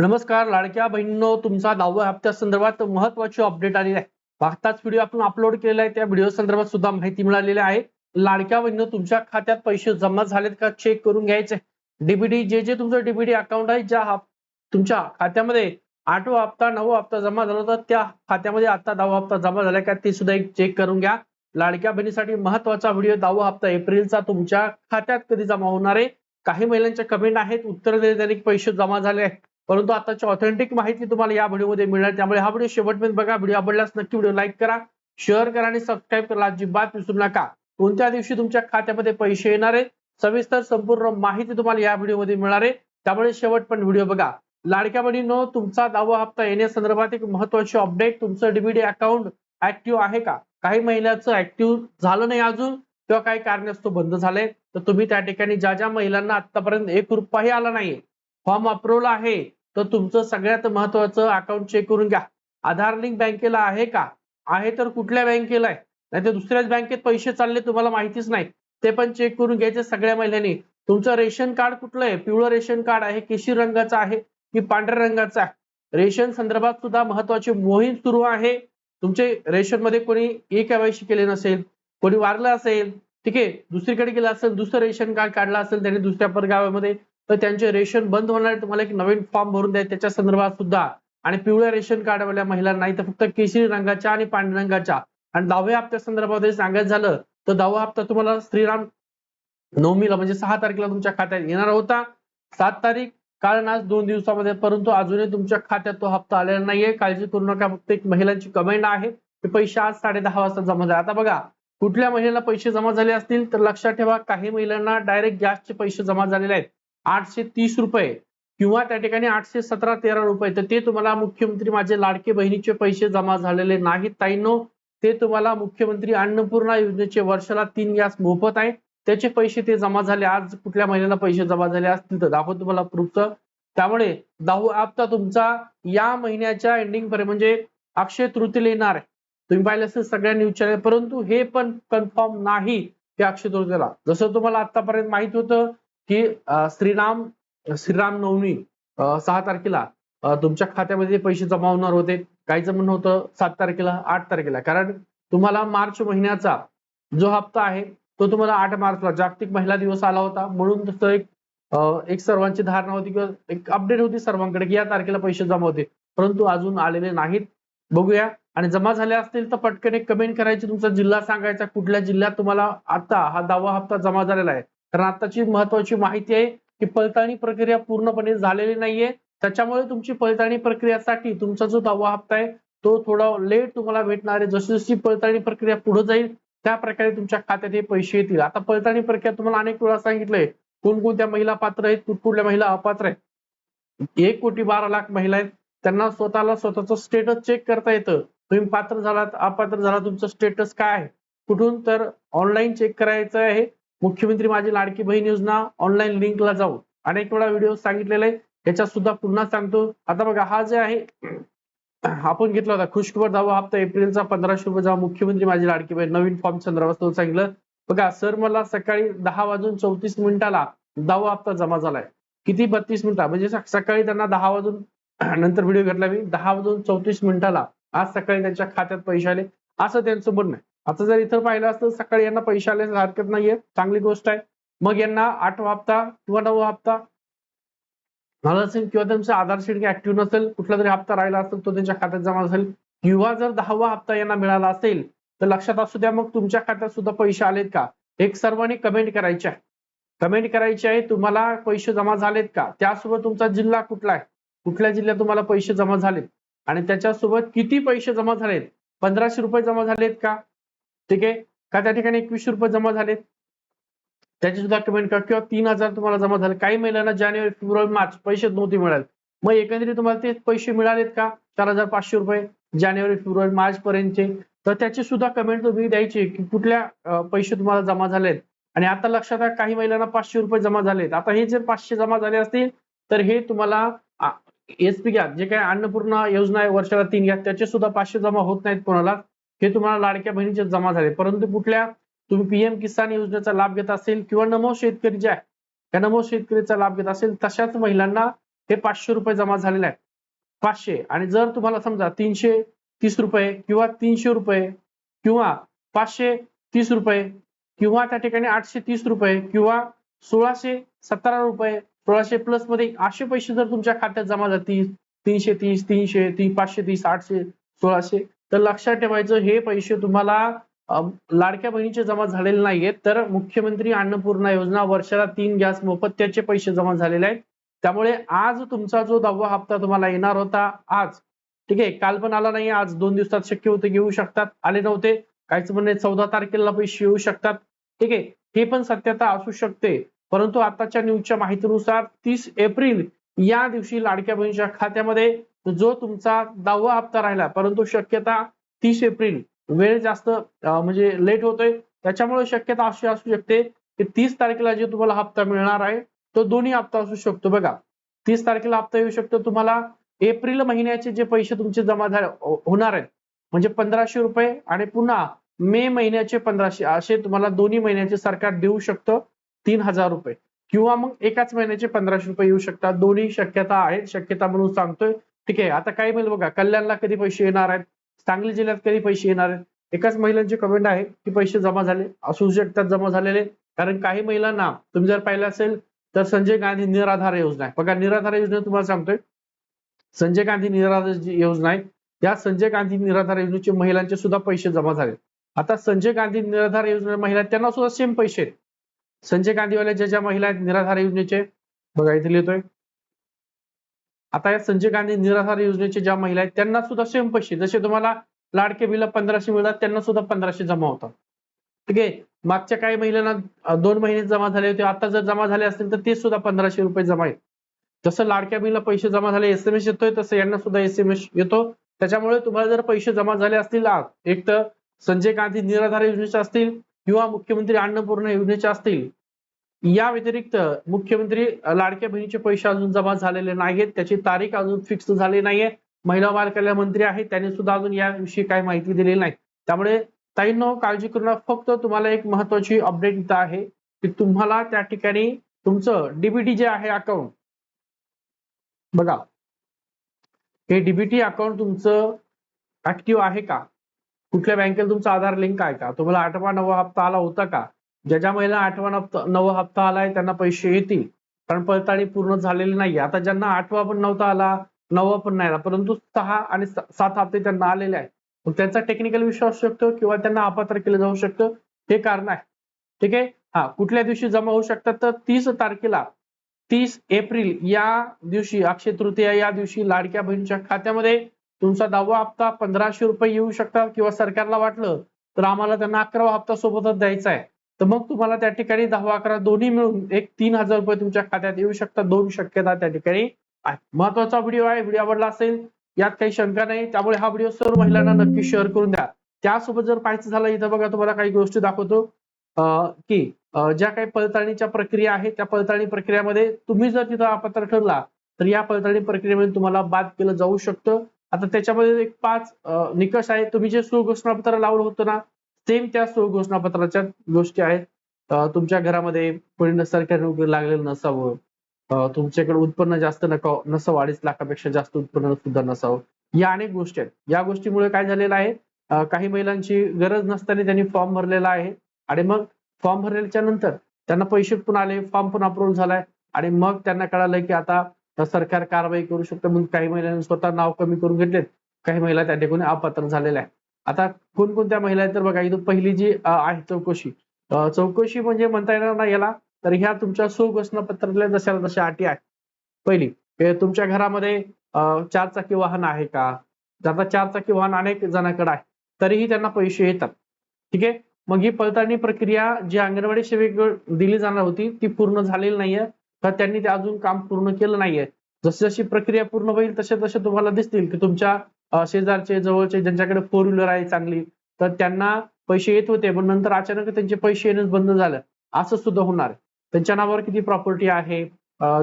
नमस्कार लाडक्या बहिणीनो तुमचा दहाव्या हप्त्या संदर्भात महत्वाची अपडेट आलेली आहे. मागताच व्हिडिओ आपण अपलोड केलेला आहे त्या व्हिडिओ संदर्भात सुद्धा माहिती मिळालेली आहे. लाडक्या बहिणींनो तुमच्या खात्यात पैसे जमा झालेत का? चेक करून घ्यायचे. डीबीडी जे जे तुमचं डीबीडी अकाउंट आहे ज्या तुमच्या खात्यामध्ये आठवा हप्ता नववा हप्ता जमा झाला होता त्या खात्यामध्ये आता दहावा हप्ता जमा झालाय का? ते सुद्धा एक चेक करून घ्या. लाडक्या बहिणीसाठी महत्त्वाचा व्हिडिओ दहावा हप्ता एप्रिलचा तुमच्या खात्यात कधी जमा होणार आहे? काही महिलांच्या कमेंट आहेत उत्तर देण्यात पैसे जमा झाले आहेत. परंतु आताची ऑथेंटिक माहिती तुम्हाला या व्हिडिओमध्ये मिळणार. त्यामुळे हा व्हिडिओ शेवटपर्यंत बघा. व्हिडिओ आवडल्यास नक्की व्हिडिओ लाईक करा शेअर करा आणि सबस्क्राईब करायला अजिबात विसरू नका. कोणत्या दिवशी तुमच्या खात्यामध्ये पैसे येणार आहे? सविस्तर संपूर्ण माहिती तुम्हाला या व्हिडिओमध्ये मिळणार आहे. त्यामुळे शेवट पण व्हिडिओ बघा. लाडक्या बहिणीनो तुमचा दावा हप्ता येण्यासंदर्भात एक महत्वाची अपडेट तुमचं डीबीडी अकाउंट ऍक्टिव्ह आहे का? काही महिलाचं ऍक्टिव्ह झालं नाही अजून किंवा काही कारणास्तव बंद झालंय. तर तुम्ही त्या ठिकाणी ज्या ज्या महिलांना आतापर्यंत एक रुपयाही आला नाही फॉर्म अप्रूव्हल आहे तर तुमचं सगळ्यात महत्वाचं अकाउंट चेक करून घ्या. आधार लिंक बँकेला आहे का? आहे तर कुठल्या बँकेला आहे? नाही तर दुसऱ्याच बँकेत पैसे चालले तुम्हाला माहितीच नाही. ते पण चेक करून घ्यायचे सगळ्या महिलांनी. तुमचं रेशन कार्ड कुठलं आहे? पिवळं रेशन कार्ड आहे केशरी रंगाचं आहे की पांढऱ्या रंगाचं आहे? रेशन संदर्भात सुद्धा महत्वाची मोहीम सुरू आहे. तुमचे रेशनमध्ये कोणी ई केवायसी केले नसेल कोणी वारलं असेल ठीक आहे दुसरीकडे गेलं असेल दुसरं रेशन कार्ड काढलं असेल त्याने दुसऱ्या परगावामध्ये तर त्यांचे रेशन बंद होणार तुम्हाला एक नवीन फॉर्म भरून द्या त्याच्या संदर्भात सुद्धा. आणि पिवळ्या रेशन कार्डवाल्या महिलांना नाही तर फक्त केशरी रंगाच्या आणि पांढऱ्या रंगाच्या. आणि दहाव्या हप्त्या संदर्भात सांगायचं झालं तर दहावा हप्ता तुम्हाला श्रीराम नवमीला म्हणजे सहा तारखेला तुमच्या खात्यात येणार होता. सात तारीख कारण आज दोन दिवसामध्ये परंतु अजूनही तुमच्या खात्यात तो हप्ता आलेला नाहीये. काळजी करू नका फक्त एक महिलांची कमेंट आहे. ते पैसे आज साडे दहा वाजता जमा झाले. आता बघा कुठल्या महिलेला पैसे जमा झाले असतील तर लक्षात ठेवा काही महिलांना डायरेक्ट गॅसचे पैसे जमा झालेले आहेत. आठशे तीस रुपये किंवा त्या ठिकाणी आठशे सतरा तेरा रुपये. तर ते तुम्हाला मुख्यमंत्री माझे लाडके बहिणीचे पैसे जमा झालेले नाहीत. ताईंनो ते तुम्हाला मुख्यमंत्री अन्नपूर्णा योजनेचे वर्षाला तीन गॅस मोफत आहे. त्याचे पैसे ते जमा झाले. आज कुठल्या महिन्याला पैसे जमा झाले असतील तर दाखवतो तुम्हाला प्रूफचं. त्यामुळे दाहू आपता तुमचा या महिन्याच्या एंडिंग पर्यंत म्हणजे अक्षय तृतीला येणार आहे. तुम्ही पाहिलं असेल सगळ्या न्यूज चॅनल परंतु हे पण कन्फर्म नाही. की अक्षय तृतीला जसं तुम्हाला आतापर्यंत माहीत होतं की श्रीराम श्रीराम नवमी सहा तारखेला तुमच्या खात्यामध्ये पैसे जमा होणार होते. काहीचं म्हणणं होतं सात तारखेला आठ तारखेला. कारण तुम्हाला मार्च महिन्याचा जो हप्ता आहे तो तुम्हाला आठ मार्चला जागतिक महिला दिवस आला होता. म्हणून तसं एक एक सर्वांची धारणा होती किंवा एक अपडेट होती सर्वांकडे की या तारखेला पैसे जमा होते. परंतु अजून आलेले नाहीत. बघूया. आणि जमा झाले असतील तर पटकन एक कमेंट करायची तुमचा जिल्हा सांगायचा कुठल्या जिल्ह्यात तुम्हाला आता हा दहावा हप्ता जमा झालेला आहे. कारण आताची महत्वाची माहिती आहे की पडताळणी प्रक्रिया पूर्णपणे झालेली नाहीये. त्याच्यामुळे तुमची पडताळणी प्रक्रियासाठी तुमचा जो दहावा हप्ता आहे तो थोडा लेट तुम्हाला भेटणार आहे. जशी जशी पडताळणी प्रक्रिया पुढे जाईल त्या प्रकारे तुमच्या खात्यात हे पैसे येतील. आता पडताळणी प्रक्रिया तुम्हाला अनेक वेळा सांगितलंय. कोणकोणत्या महिला पात्र आहेत कुठकुठल्या महिला अपात्र आहेत? एक कोटी बारा लाख महिला आहेत. त्यांना स्वतःला स्वतःचं स्टेटस चेक करता येतं. तुम्ही पात्र झालात अपात्र झाला तुमचं स्टेटस काय आहे? कुठून तर ऑनलाईन चेक करायचं आहे. मुख्यमंत्री माझी लाडकी बहीण योजना ऑनलाईन लिंकला जाऊ अनेक वेळा व्हिडिओ सांगितलेला आहे याच्यात सुद्धा पुन्हा सांगतो. आता बघा हा जे आहे आपण घेतला होता खुशखबर दहावा हप्ता एप्रिलचा पंधराशे रुपये जाऊ मुख्यमंत्री माझी लाडकी बहीण नवीन फॉर्म चंद्रावास्तव सांगितलं. बघा सर मला सकाळी दहा वाजून चौतीस मिनिटाला दहावा हप्ता जमा झालाय. किती? बत्तीस मिनिटा. म्हणजे सकाळी त्यांना दहा वाजून नंतर व्हिडिओ घेतला मी. दहा वाजून चौतीस मिनिटाला आज सकाळी त्यांच्या खात्यात पैसे आले. असं त्यांचं म्हणणं आहे. आता जर इथं पाहिलं असतं सकाळी यांना पैसे आले हरकत नाहीये. चांगली गोष्ट आहे. मग यांना आठवा हप्ता किंवा नववा हप्ता. झाला असेल किंवा त्यांचं आधार शीट ऍक्टिव्ह नसेल कुठला तरी हप्ता राहिला असेल तो त्यांच्या खात्यात जमा असेल किंवा जर दहावा हप्ता यांना मिळाला असेल तर लक्षात असू द्या मग तुमच्या खात्यात सुद्धा पैसे आलेत का? एक सर्वांनी कमेंट करायचे आहे. कमेंट करायची आहे तुम्हाला पैसे जमा झालेत का? त्यासोबत तुमचा जिल्हा कुठला आहे? कुठल्या जिल्ह्यात तुम्हाला पैसे जमा झालेत? आणि त्याच्यासोबत किती पैसे जमा झालेत? पंधराशे रुपये जमा झालेत का? ठीक आहे? का त्या ठिकाणी एकवीसशे रुपये जमा झालेत? त्याची सुद्धा कमेंट करा. किंवा तीन हजार तुम्हाला जमा झाले. काही महिलांना जानेवारी फेब्रुवारी मार्च पैसे नव्हते मिळाले. मग एकंदरीत तुम्हाला ते पैसे मिळालेत का? चार हजार पाचशे रुपये जानेवारी फेब्रुवारी मार्च पर्यंतचे तर त्याची सुद्धा कमेंट तुम्ही द्यायची की कुठल्या पैसे तुम्हाला जमा झालेत? आणि आता लक्षात आहे काही महिलांना पाचशे रुपये जमा झालेत. आता हे जर पाचशे जमा झाले असतील तर हे तुम्हाला एसपी घ्या. जे काही अन्नपूर्णा योजना आहे वर्षाला तीन घ्या. त्याचे सुद्धा पाचशे जमा होत नाहीत कोणाला. हे तुम्हाला लाडक्या बहिणीचे जमा झाले. परंतु कुठल्या तुम्ही पीएम किसान योजनेचा लाभ घेत असेल किंवा नमो शेतकरी जे आहे त्या नमो शेतकरीचा लाभ घेत असेल तशाच महिलांना हे पाचशे रुपये जमा झालेले आहेत. पाचशे. आणि जर तुम्हाला समजा तीनशे तीस रुपये किंवा तीनशे रुपये किंवा पाचशे तीस रुपये किंवा त्या ठिकाणी आठशे तीस रुपये किंवा सोळाशे सतरा रुपये सोळाशे प्लसमध्ये असे पैसे जर तुमच्या खात्यात जमा जातील तीनशे तीस तीनशे तीन पाचशे तीस आठशे सोळाशे तर लक्षात ठेवायचं हे पैसे तुम्हाला लाडक्या बहिणीचे जमा झालेले नाहीयेत. तर मुख्यमंत्री अन्नपूर्णा योजना वर्षाला तीन गॅस मोफत त्याचे पैसे जमा झालेले आहेत. त्यामुळे आज तुमचा जो दहावा हप्ता तुम्हाला येणार होता आज ठीक आहे काल पण आला नाही आज दोन दिवसात शक्य होते घेऊ शकतात. आले नव्हते काहीच म्हणजे चौदा तारखेला पैसे येऊ शकतात. ठीक आहे हे पण सत्यता असू शकते. परंतु आताच्या न्यूजच्या माहितीनुसार तीस एप्रिल या दिवशी लाडक्या बहिणीच्या खात्यामध्ये जो तुमचा दहावा हप्ता राहिला परंतु शक्यता तीस एप्रिल वेळ जास्त म्हणजे लेट होतोय त्याच्यामुळे शक्यता अशी असू शकते की तीस तारखेला जे तुम्हाला हप्ता मिळणार आहे तो दोन्ही हप्ता असू शकतो. बघा तीस तारखेला हप्ता येऊ शकतो तुम्हाला एप्रिल महिन्याचे जे पैसे तुमचे जमा झाले हो, होणार आहेत म्हणजे पंधराशे रुपये आणि पुन्हा मे महिन्याचे पंधराशे असे तुम्हाला दोन्ही महिन्याचे सरकार देऊ शकतं तीन हजार रुपये. किंवा मग एकाच महिन्याचे पंधराशे रुपये येऊ शकतात दोन्ही शक्यता आहेत शक्यता म्हणून सांगतोय. ठीक आहे आता काय होईल बघा कल्याणला कधी पैसे येणार आहेत? सांगली जिल्ह्यात कधी पैसे येणार आहेत? एकाच महिलांची कमेंट आहे की पैसे जमा झाले असू शकतात जमा झालेले. कारण काही महिलांना तुम्ही जर पाहिलं असेल तर संजय गांधी निराधार योजना आहे. बघा निराधार योजना तुम्हाला सांगतोय. संजय गांधी निराधार जी योजना आहे. या संजय गांधी निराधार योजनेचे महिलांचे सुद्धा पैसे जमा झाले. आता संजय गांधी निराधार योजना महिला आहेत, त्यांना सुद्धा सेम पैसे आहेत. संजय गांधीवाल्या ज्या ज्या महिला आहेत निराधार योजनेचे बघा इथे लिहितोय. आता या संजय गांधी निराधार योजनेचे ज्या महिला आहेत त्यांना सुद्धा सेम पैसे. जसे तुम्हाला लाडके बिल पंधराशे मिळतात त्यांना सुद्धा पंधराशे जमा होतात. ठीक आहे? मागच्या काही महिलांना दोन महिने जमा झाले होते आता जर जमा झाले असतील तर ते सुद्धा पंधराशे रुपये जमा आहेत. जसं लाडक्या बिलला पैसे जमा झाले एस एम एस येतोय तसं यांना सुद्धा एस एम एस येतो. त्याच्यामुळे तुम्हाला जर पैसे जमा झाले असतील आज एक तर संजय गांधी निराधार योजनेचे असतील किंवा मुख्यमंत्री अन्नपूर्णा योजनेचे असतील या व्यतिरिक्त मुख्यमंत्री लाडक्या बहिणीचे पैसे अजून जमा झालेले नाहीत त्याची तारीख अजून फिक्स झाली नाहीये. महिला बालकल्याण मंत्री आहेत. त्यांनी सुद्धा अजून याविषयी काही माहिती दिलेली नाही. त्यामुळे ताईंनो काळजी करू फक्त तुम्हाला एक महत्वाची अपडेट इथं आहे की तुम्हाला त्या ठिकाणी तुमचं डीबीटी जे आहे अकाउंट बघा. हे डीबीटी अकाउंट तुमचं ऍक्टिव्ह आहे का? कुठल्या बँकेला तुमचा आधार लिंक आहे का? तुम्हाला आठवा नवा हप्ता आला होता का? ज्या ज्या महिला आठवा हप्ता नवा हप्ता आलाय त्यांना पैसे येतील. कारण पडताळणी पूर्ण झालेली नाही आता ज्यांना आठवा पण नव्हता आला नववा पण नाही आला परंतु सहा आणि सात हप्ते त्यांना आलेले आहेत. मग त्यांचा टेक्निकल विषय असू शकतो किंवा त्यांना अपात्र केलं जाऊ शकतं हे कारण आहे. ठीक आहे? हा कुठल्या दिवशी जमा होऊ शकतात तर तीस तारखेला तीस एप्रिल या दिवशी अक्षय तृतीया या दिवशी लाडक्या बहिणीच्या खात्यामध्ये तुमचा दहावा हप्ता पंधराशे रुपये येऊ शकतात किंवा सरकारला वाटलं तर आम्हाला त्यांना अकरावा हप्ता सोबतच द्यायचा आहे. तर मग तुम्हाला त्या ठिकाणी दहा अकरा दोन्ही मिळून एक तीन हजार रुपये तुमच्या खात्यात येऊ शकतात. दोन शक्यता त्या ठिकाणी आहे महत्त्वाचा व्हिडिओ आहे व्हिडिओ आवडला असेल यात काही शंका नाही. त्यामुळे हा व्हिडिओ सर्व महिलांना नक्की शेअर करून द्या. त्यासोबत जर पाहायचं झालं इथं बघा तुम्हाला काही गोष्टी दाखवतो. की ज्या काही पडताळणीच्या प्रक्रिया आहेत त्या पडताळणी प्रक्रियामध्ये तुम्ही जर तिथं अपात्र ठरला तर या पडताळणी प्रक्रियेमध्ये तुम्हाला बाद केलं जाऊ शकतं. आता त्याच्यामध्ये एक पाच निकष आहे तुम्ही जे सुघोषणापत्र लावलं होतं ना सेम त्या घोषणापत्राच्या गोष्टी आहेत. तुमच्या घरामध्ये कोणी सरकारी नोकरी लागलेलं नसावं. तुमच्याकडे उत्पन्न जास्त नका नसावं अडीच लाखापेक्षा जास्त उत्पन्न सुद्धा नसावं. या अनेक गोष्टी आहेत. या गोष्टीमुळे काय झालेलं आहे? काही महिलांची गरज नसताना त्यांनी फॉर्म भरलेला आहे. आणि मग फॉर्म भरल्याच्या नंतर त्यांना पैसे पण आले फॉर्म पण अप्रूव्ह झालाय. आणि मग त्यांना कळालं की आता सरकार कारवाई करू शकतं म्हणून काही महिलांनी स्वतः नाव कमी करून घेतलेत. काही महिला त्या ठिकाणी अपात्र झालेल्या आहेत. आता कोणकोणत्या महिला आहेत तर बघा इथं पहिली जी आहे चौकशी. चौकशी म्हणजे म्हणता येणार ना याला तर ह्या तुमच्या सुघोषणापत्रातल्या जशा जशा अटी आहेत. पहिली तुमच्या घरामध्ये चारचाकी चार चाकी वाहन आहे का? आता चार चाकी वाहन अनेक जणांकडे आहे तरीही त्यांना पैसे येतात. ठीक आहे? मग ही पडताळणी प्रक्रिया जी अंगणवाडी सेवेक दिली जाणार होती ती पूर्ण झालेली नाहीये तर त्यांनी ते अजून काम पूर्ण केलं नाहीये? जशी जशी प्रक्रिया पूर्ण होईल तसे तसे तुम्हाला दिसतील की तुमच्या शेजारचे जवळचे ज्यांच्याकडे फोर व्हीलर आहे चांगली तर त्यांना पैसे येत होते पण नंतर अचानक त्यांचे पैसे येणं बंद झालं. असं सुद्धा होणार. त्यांच्या नावावर किती प्रॉपर्टी आहे?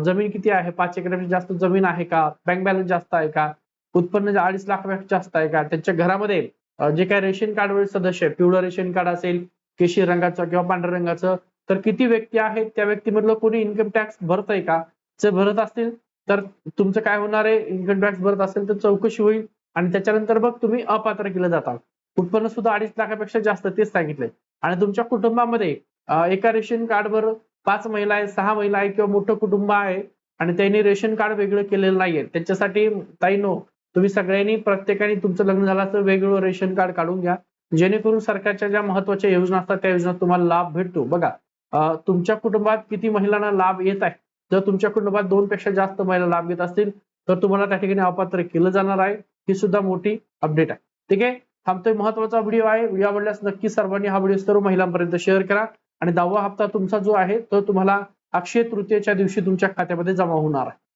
जमीन किती आहे? पाच एकरपेक्षा जास्त जमीन आहे का? बँक बॅलन्स जास्त आहे का? उत्पन्न अडीच लाखापेक्षा जास्त आहे का? त्यांच्या घरामध्ये जे काही रेशन कार्डवरील सदस्य आहे पिवळं रेशन कार्ड असेल केशरी रंगाचं किंवा पांढऱ्या रंगाचं तर किती व्यक्ती आहेत? त्या व्यक्तीमधलं कोणी इन्कम टॅक्स भरत आहे का? जर भरत असतील तर तुमचं काय होणार आहे? इन्कम टॅक्स भरत असेल तर चौकशी होईल. आणि त्याच्यानंतर मग तुम्ही अपात्र केलं जातात. उत्पन्न सुद्धा अडीच लाखापेक्षा जास्त तेच सांगितलंय. आणि तुमच्या कुटुंबामध्ये एका रेशन कार्डवर पाच महिला आहे सहा महिला आहे किंवा मोठं कुटुंब आहे आणि त्यांनी रेशन कार्ड वेगळं केलेलं नाहीये. त्याच्यासाठी ताई नो तुम्ही सगळ्यांनी प्रत्येकाने तुमचं लग्न झालं असं वेगळं रेशन कार्ड काढून घ्या. जेणेकरून सरकारच्या ज्या महत्त्वाच्या योजना असतात त्या योजना तुम्हाला लाभ भेटतो. बघा तुमच्या कुटुंबात किती महिलांना लाभ येत आहे? जर तुमच्या कुटुंबात दोन पेक्षा जास्त महिला लाभ घेत असतील तर तुम्हाला त्या ठिकाणी अपात्र केलं जाणार आहे. ही सुद्धा मोठी अपडेट आहे. ठीक आहे? थांबतोय महत्त्वाचा व्हिडिओ आहे. व्हिडिओ आवडल्यास नक्की सर्वांनी हा व्हिडिओ सर्व महिलांपर्यंत शेअर करा. आणि दहावा हप्ता तुमचा जो आहे तो तुम्हाला अक्षय तृतीयेच्या दिवशी तुमच्या खात्यामध्ये जमा होणार आहे.